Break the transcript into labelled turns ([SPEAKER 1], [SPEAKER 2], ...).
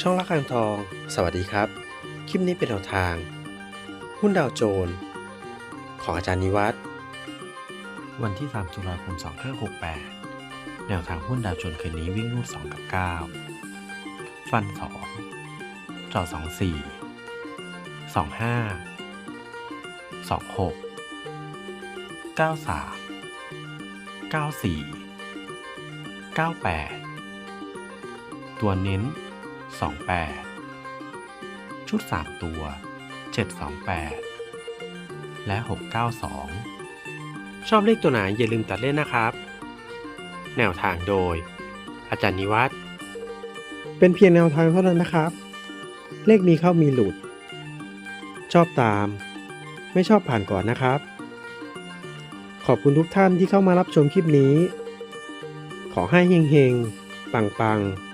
[SPEAKER 1] ช่องละคังทอง สวัสดีครับ คลิปนี้เป็นแนวทาง หุ้นดาวโจน ของอาจารย์นิวัฒน์วันที่ 3 ตุลาคม 2568 แนวทางหุ้นดาวโจนคืนนี้วิ่งรูด 2 กับ 9 ฟัน2จอ24 25 26 93 94 98 ตัวเน้น 28 ชุด 3 ตัว 728 และ 692 ชอบเลขตัวไหนอย่าลืมตัดเล่นนะครับ แนวทางโดย อาจารย์นิวัฒน์เป็นเพียงแนวทางเท่านั้นนะครับ เลขมีเข้ามีหลุด ชอบตาม ไม่ชอบผ่านก่อนนะครับ ขอบคุณทุกท่านที่เข้ามารับชมคลิปนี้ ขอให้เฮงๆ ปังๆ